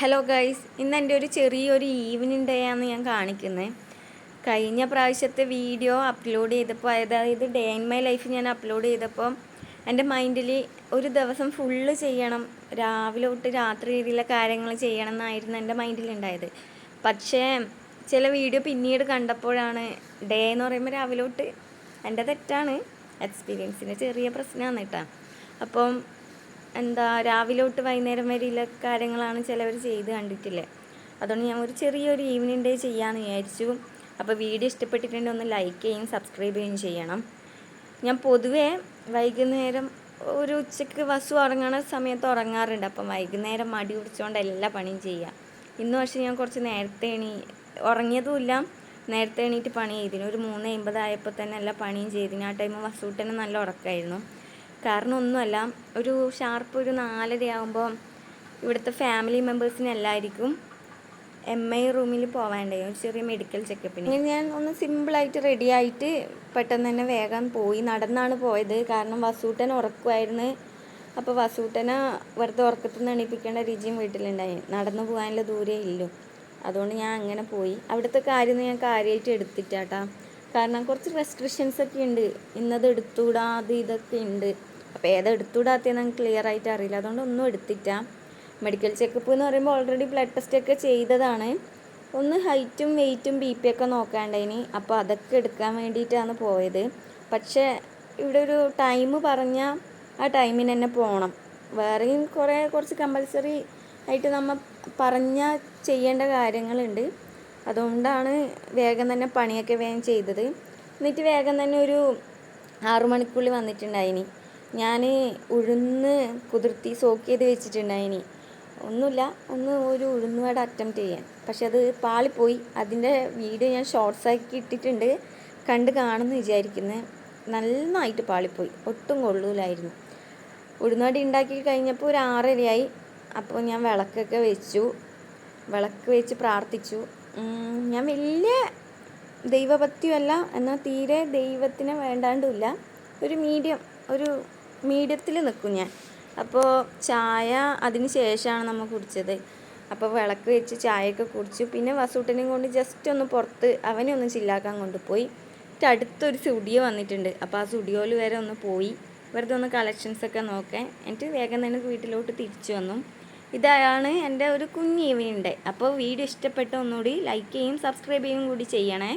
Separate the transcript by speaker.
Speaker 1: Hello guys ഇന്ന് എന്റെ ഒരു ചെറിയൊരു ഈവനിങ് ഡേ ആണ് ഞാൻ കാണിക്കുന്നത് കഴിഞ്ഞ പ്രാവശ്യത്തെ വീഡിയോ അപ്ലോഡ് ചെയ്തപ്പോൾ അതായത് ഡേ ഇൻ മൈ ലൈഫ് ഞാൻ അപ്ലോഡ് ചെയ്തപ്പോൾ എന്റെ മൈൻഡിൽ ഒരു ദിവസം ഫുള്ള് ചെയ്യണം രാവിലെ തൊട്ട് രാത്രി രീതിയിലെ കാര്യങ്ങൾ ചെയ്യണം എന്നായിരുന്നു എന്റെ മൈൻഡിലുണ്ടായത് പക്ഷേ ചില വീഡിയോ പിന്നീട് കണ്ടപ്പോഴാണ് ഡേ എന്ന് പറയുമ്പോൾ രാവിലെ തൊട്ട് എന്റെ തെറ്റാണ്. എക്സ്പീരിയൻസിന്റെ ചെറിയ പ്രശ്നമാണ് കേട്ടോ. അപ്പം എന്താ രാവിലെ തൊട്ട് വൈകുന്നേരം വരെയുള്ള കാര്യങ്ങളാണ് ചിലവർ ചെയ്ത് കണ്ടിട്ടില്ലേ? അതുകൊണ്ട് ഞാൻ ഒരു ചെറിയൊരു ഈവനിങ് ഡേ ചെയ്യാമെന്ന് വിചാരിച്ചു. അപ്പോൾ വീഡിയോ ഇഷ്ടപ്പെട്ടിട്ടുണ്ടെങ്കിൽ ഒന്ന് ലൈക്ക് ചെയ്യും സബ്സ്ക്രൈബ് ചെയ്യുകയും ചെയ്യണം. ഞാൻ പൊതുവേ വൈകുന്നേരം ഒരു ഉച്ചയ്ക്ക് വസു ഉറങ്ങണ സമയത്ത് ഉറങ്ങാറുണ്ട്. അപ്പം വൈകുന്നേരം മടി പിടിച്ചുകൊണ്ട് എല്ലാ പണിയും ചെയ്യുക ഇന്ന് പക്ഷേ ഞാൻ കുറച്ച് നേരത്തെ എണീ ഉറങ്ങിയതുമില്ല. നേരത്തെ എണീറ്റ് പണി ചെയ്തിന് ഒരു മൂന്ന് അമ്പതായപ്പോൾ തന്നെ എല്ലാ പണിയും ചെയ്തിന് ആ ടൈം വസൂട്ടനെ നല്ല ഉറക്കമായിരുന്നു കാരണം ഒന്നുമല്ല ഒരു ഷാർപ്പ് ഒരു നാലര ആകുമ്പോൾ ഇവിടുത്തെ ഫാമിലി മെമ്പേഴ്സിന് എല്ലാവർക്കും എം ഐ റൂമിൽ പോവാണ്ടേ ഒരു ചെറിയ മെഡിക്കൽ ചെക്കപ്പിന് ഞാൻ ഒന്ന് സിമ്പിളായിട്ട് റെഡി ആയിട്ട് പെട്ടെന്ന് തന്നെ വേഗം പോയി നടന്നാണ് പോയത്. കാരണം വസൂട്ടൻ ഉറക്കുമായിരുന്നു അപ്പോൾ വസൂട്ടനെ വെറുതെ ഉറക്കത്തിൽ എണീപ്പിക്കേണ്ട രുചിയും വീട്ടിലുണ്ടായി. നടന്നു പോകാനുള്ള ദൂരേ ഇല്ലു. അതുകൊണ്ട് ഞാൻ അങ്ങനെ പോയി. അവിടുത്തെ കാര്യം ഞാൻ കാര്യമായിട്ട് എടുത്തിട്ടാട്ടാ. കാരണം കുറച്ച് റെസ്ട്രിക്ഷൻസ് ഒക്കെ ഉണ്ട്. ഇന്നത് എടുത്തുകൂടാ അത് ഇതൊക്കെ ഉണ്ട്. അപ്പോൾ ഏതാ എടുത്തുവിടാത്തതെന്ന് എനിക്ക് ക്ലിയർ ആയിട്ട് അറിയില്ല. അതുകൊണ്ട് ഒന്നും എടുത്തില്ല. മെഡിക്കൽ ചെക്കപ്പ് എന്ന് പറയുമ്പോൾ ഓൾറെഡി ബ്ലഡ് ടെസ്റ്റ് ഒക്കെ ചെയ്തതാണ്. ഒന്ന് ഹൈറ്റും വെയിറ്റും ബി പി ഒക്കെ നോക്കാണ്ടതിന് അപ്പോൾ അതൊക്കെ എടുക്കാൻ വേണ്ടിയിട്ടാണ് പോയത്. പക്ഷേ ഇവിടെ ഒരു ടൈം പറഞ്ഞാൽ ആ ടൈമിന് തന്നെ പോകണം വേറെയും കുറേ കുറച്ച് കമ്പൽസറി ആയിട്ട് നമ്മൾ പറഞ്ഞാൽ ചെയ്യേണ്ട കാര്യങ്ങളുണ്ട്. അതുകൊണ്ടാണ് വേഗം തന്നെ പണിയൊക്കെ വേഗം ചെയ്തത്. എന്നിട്ട് വേഗം തന്നെ ഒരു ആറു മണിക്കുള്ളിൽ വന്നിട്ടുണ്ടായിനി. ഞാൻ ഉഴുന്ന് കുതിർത്തി സോക്ക് ചെയ്ത് വെച്ചിട്ടുണ്ടായിനി. ഒന്നുമില്ല ഒന്ന് ഒരു ഉഴുന്നുവട അറ്റംപ്റ്റ് ചെയ്യാൻ. പക്ഷെ അത് പാളിപ്പോയി. അതിന്റെ വീഡിയോ ഞാൻ ഷോർട്സ് ആക്കി ഇട്ടിട്ടുണ്ട്. കണ്ട് കാണുമെന്ന് വിചാരിക്കുന്നത് നന്നായിട്ട് പാളിപ്പോയി. ഒട്ടും കൊള്ളൂലായിരുന്നു. ഉഴുന്നുവട ഉണ്ടാക്കി കഴിഞ്ഞപ്പോൾ ഒരു ആറരയായി. അപ്പോൾ ഞാൻ വിളക്കൊക്കെ വെച്ചു. വിളക്ക് വെച്ച് പ്രാർത്ഥിച്ചു. ഞാൻ വലിയ ദൈവഭക്തിയല്ല. എന്നാൽ തീരെ ദൈവത്തിനെ വേണ്ടാണ്ടുമില്ല. ഒരു മീഡിയം ഒരു മീഡിയത്തിൽ നിൽക്കും ഞാൻ. അപ്പോൾ ചായ അതിന് ശേഷമാണ് നമ്മൾ കുടിച്ചത്. അപ്പോൾ വിളക്ക് വെച്ച് ചായയൊക്കെ കുടിച്ചു. പിന്നെ വസൂട്ടനെയും കൊണ്ട് ജസ്റ്റ് ഒന്ന് പുറത്ത് അവനെ ഒന്ന് ചില്ലാക്കാൻ കൊണ്ടുപോയി. എന്നിട്ട് അടുത്തൊരു സ്റ്റുഡിയോ വന്നിട്ടുണ്ട്. അപ്പോൾ ആ സ്റ്റുഡിയോയിൽ വരെ ഒന്ന് പോയി. വെറുതെ ഒന്ന് കളക്ഷൻസൊക്കെ നോക്കാൻ. എന്നിട്ട് വേഗം തന്നെ വീട്ടിലോട്ട് തിരിച്ചു വന്നു. ഇതാണ് എന്റെ ഒരു കുഞ്ഞ് ഈവനിങ് ഡേ അപ്പോൾ വീഡിയോ ഇഷ്ടപ്പെട്ട ഒന്നുകൂടി ലൈക്ക് ചെയ്യും സബ്സ്ക്രൈബ് ചെയ്യും കൂടി ചെയ്യണേ.